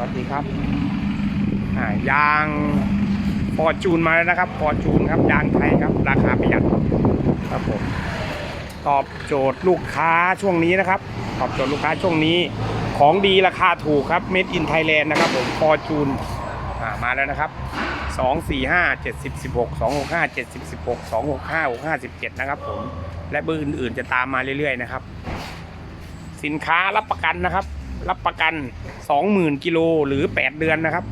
วัสดีครับอ่ายางฟอจูนมาแล้วนะครับฟอจูนครับยางไทยครับ ราคาประหยัดครับผมตอบโจทย์ลูกค้าช่วงนี้นะครับ ตอบโจทย์ลูกค้าช่วงนี้ ของดีราคาถูกครับ Made in Thailand นะครับผมฟอจูนมาแล้วนะครับ 2 4 5 7 0 16 2 6 5 7 0 16 2 6 5 6 5 17 นะครับผม และเบอร์อื่นๆจะตามมาเรื่อยๆนะครับ สินค้ารับประกันนะครับ รับประกัน 20,000กิโลหรือ 8 เดือนนะครับ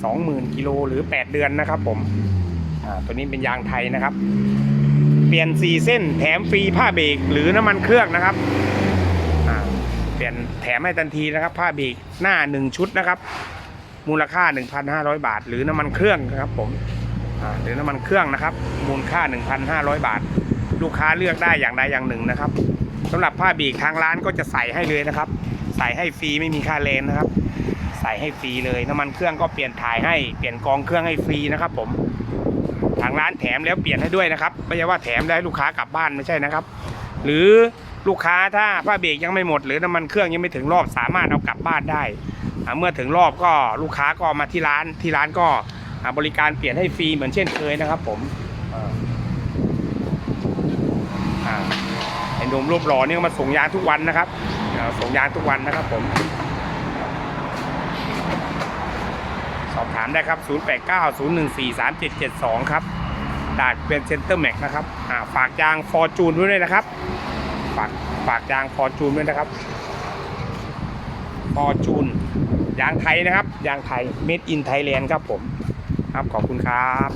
20,000กิโลหรือ 8 เดือนนะครับผมอ่าตัวนี้เป็นยางไทยนะครับ เปลี่ยน 4 เส้นแถมฟรีผ้าเบรกหรือน้ำมันเครื่องนะครับอ่าเปลี่ยนแถมให้ทันทีนะครับ ผ้าเบรกหน้า 1 ชุดนะครับ มูลค่า 1,500 บาท หรือน้ำมันเครื่องนะครับผมอ่าหรือน้ำมันเครื่องนะครับ มูลค่า 1,500 บาท ลูกค้าเลือกได้อย่างใดอย่างหนึ่งนะครับสำหรับผ้าเบรกทางร้านก็จะใส่ให้เลยนะครับ ใส่ให้ฟรีไม่มีค่าเลนนะครับ ใส่ให้ฟรีเลยน้ำมันเครื่องก็เปลี่ยนถ่ายให้เปลี่ยนกองเครื่องให้ฟรีนะครับผมทางร้านแถมแล้วเปลี่ยนให้ด้วยนะครับไม่ใช่ว่าแถมได้ลูกค้ากลับบ้านไม่ใช่นะครับ หรือลูกค้าถ้าผ้าเบรกยังไม่หมด หรือน้ำมันเครื่องยังไม่ถึงรอบสามารถเอากลับบ้านได้เมื่อถึงรอบก็ลูกค้าก็มาที่ร้านที่ร้านก็บริการเปลี่ยนให้ฟรีเหมือนเช่นเคยนะครับ ผมอ่าอ่าไอ้นุ่มรูปหล่อเนี่ก็มาส่งยางทุกวันนะครับ ส่งยางทุกวันนะครับผม สอบถามได้ครับ 0890143772 ครับดาดเป็นเซ็นเตอร์แม็กนะครับาฝากยางฟอร์จูนด้วยนะครับ ฝากฝากยางฟอร์จูนด้วยนะครับฟอร์จูนยางไทยนะครับ ยางไทย Made in Thailand ครับผม ครับขอบคุณครับ